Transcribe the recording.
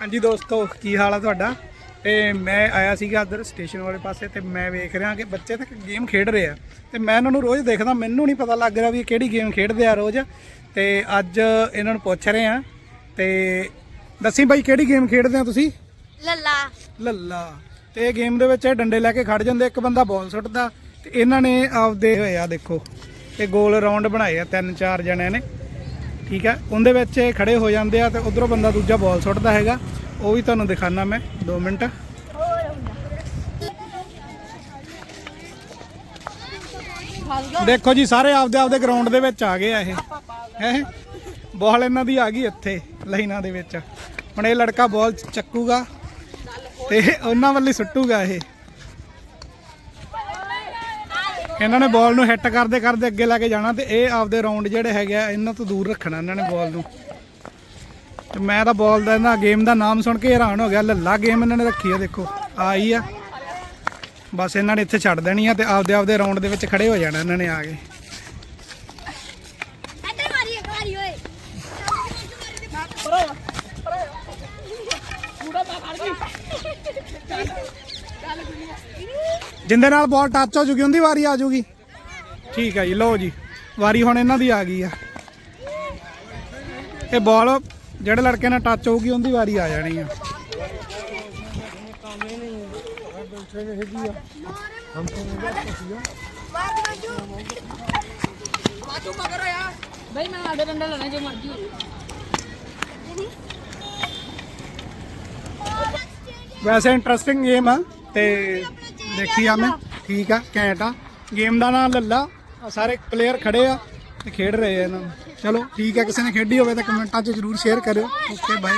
ਹਾਂਜੀ ਦੋਸਤੋ ਕੀ ਹਾਲ ਆ ਤੁਹਾਡਾ? ਤੇ ਮੈਂ ਆਇਆ ਸੀਗਾ ਇੱਧਰ ਸਟੇਸ਼ਨ ਵਾਲੇ ਪਾਸੇ ਤੇ ਮੈਂ ਵੇਖ ਰਿਹਾ ਕਿ ਬੱਚੇ ਤਾਂ ਗੇਮ ਖੇਡ ਰਹੇ ਆ। ਤੇ ਮੈਂ ਇਹਨਾਂ ਨੂੰ ਰੋਜ਼ ਦੇਖਦਾ ਮੈਨੂੰ ਨਹੀਂ ਪਤਾ ਲੱਗ ਰਿਹਾ ਵੀ ਇਹ ਕਿਹੜੀ ਗੇਮ ਖੇਡਦੇ ਆ ਰੋਜ਼। ਤੇ ਅੱਜ ਇਹਨਾਂ ਨੂੰ ਪੁੱਛ ਰਹੇ ਆ। ਤੇ ਦੱਸੀ ਬਾਈ ਕਿਹੜੀ ਗੇਮ ਖੇਡਦੇ ਆ ਤੁਸੀਂ? ਲੱਲਾ। ਲੱਲਾ। ਤੇ ਇਹ ਗੇਮ ਦੇ ਵਿੱਚ ਇਹ ਡੰਡੇ ਲੈ ਕੇ ਖੜ ਜਾਂਦੇ ਇੱਕ ਬੰਦਾ ਬਾਲ ਸੁੱਟਦਾ ਤੇ ਇਹਨਾਂ ਨੇ ਆਪਦੇ ਹੋਏ ਆ ਦੇਖੋ। ਇਹ ਗੋਲ ਰਾਉਂਡ ਬਣਾਏ ਆ ਤਿੰਨ ਚਾਰ ਜਣਿਆਂ ਨੇ। ਠੀਕ ਹੈ? ਉਹਦੇ ਵਿੱਚ ਇਹ ਖੜੇ ਹੋ ਜਾਂਦੇ ਆ ਤੇ ਉਧਰੋਂ ਬੰਦਾ ਦੂਜਾ ਬਾਲ ਸੁੱਟਦਾ ਹੈਗਾ। ਉਹ ਵੀ ਤੁਹਾਨੂੰ ਦਿਖਾਣਾ ਮੈਂ 2 ਮਿੰਟ। ਦੇਖੋ ਜੀ, ਸਾਰੇ ਆਪਦੇ ਆਪਦੇ ਗਰਾਊਂਡ ਦੇ ਵਿੱਚ ਆ ਗਏ ਆ ਇਹ। ਹੈ? ਬਾਲ ਇਹਨਾਂ ਦੀ ਆ ਗਈ ਇੱਥੇ, ਲਾਈਨਾਂ ਦੇ ਵਿੱਚ। ਹੁਣ ਇਹ ਲੜਕਾ ਬਾਲ ਚੱਕੂਗਾ ਤੇ ਉਹਨਾਂ ਵੱਲ ਹੀ ਸੁੱਟੂਗਾ ਇਹ। ਇਹਨਾਂ ਨੇ ਬਾਲ ਨੂੰ ਹਿੱਟ ਕਰਦੇ ਕਰਦੇ ਅੱਗੇ ਲੈ ਕੇ ਜਾਣਾ ਤੇ ਇਹ ਆਪਦੇ ਰਾਉਂਡ ਜਿਹੜੇ ਹੈਗੇ ਆ, ਇਹਨਾਂ ਤੋਂ ਦੂਰ ਰੱਖਣਾ ਇਹਨਾਂ ਨੇ ਬਾਲ ਨੂੰ। ਤੇ ਮੈਂ ਤਾਂ ਬਾਲ ਦਾ ਇਹਨਾਂ ਗੇਮ ਦਾ ਨਾਮ ਸੁਣ ਕੇ ਹੈਰਾਨ ਹੋ ਗਿਆ, ਲੱਲਾ ਗੇਮ ਇਹਨਾਂ ਨੇ ਰੱਖੀ ਆ ਦੇਖੋ, ਆਈ ਆ। ਬਸ ਇਹਨਾਂ ਨੇ ਇੱਥੇ ਛੱਡ ਦੇਣੀ ਆ ਤੇ ਆਪਦੇ ਆਪਦੇ ਰਾਉਂਡ ਦੇ ਵਿੱਚ ਖੜੇ ਹੋ ਜਾਣਾ ਇਹਨਾਂ ਨੇ ਆ ਕੇ ਇੱਧਰ ਮਾਰੀ ਇੱਕ ਵਾਰੀ ਓਏ ਜਿੰਦੇ ਨਾਲ ਬਾਲ ਟੱਚ ਹੋ ਜੂਗੀ ਉਹਦੀ ਵਾਰੀ ਆ ਜੂਗੀ। ਠੀਕ ਹੈ ਜੀ ਲਓ ਜੀ ਵਾਰੀ ਹੁਣ ਇਹਨਾਂ ਦੀ ਆ ਗਈ ਆ। ਇਹ ਬਾਲ ਜਿਹੜੇ ਲੜਕੇ ਨਾਲ ਟੱਚ ਹੋਊਗੀ ਉਹਦੀ ਵਾਰੀ ਆ ਜਾਣੀ ਆ। ਬਈ ਮੈਂ ਆਡੇ ਡੰਡਾ ਲੈਣਾ ਜੋ ਮਰਜ਼ੀ ਹੋਵੇ ਵੈਸੇ ਇੰਟਰਸਟਿੰਗ ਗੇਮ ਆ ਤੇ ਦੇਖੀ ਆ ਮੈਂ। ਠੀਕ ਆ, ਘੈਂਟ ਆ। ਗੇਮ ਦਾ ਨਾਮ ਲੱਲਾ। ਆਹ ਸਾਰੇ ਪਲੇਅਰ ਖੜੇ ਆ ਤੇ ਖੇਡ ਰਹੇ ਆ ਇਹਨਾਂ ਨੂੰ। ਚਲੋ, ਠੀਕ ਆ, ਕਿਸੇ ਨੇ ਖੇਡੀ ਹੋਵੇ ਤਾਂ ਕਮੈਂਟਾਂ 'ਚ ਜਰੂਰ ਸ਼ੇਅਰ ਕਰਿਓ। Okay bye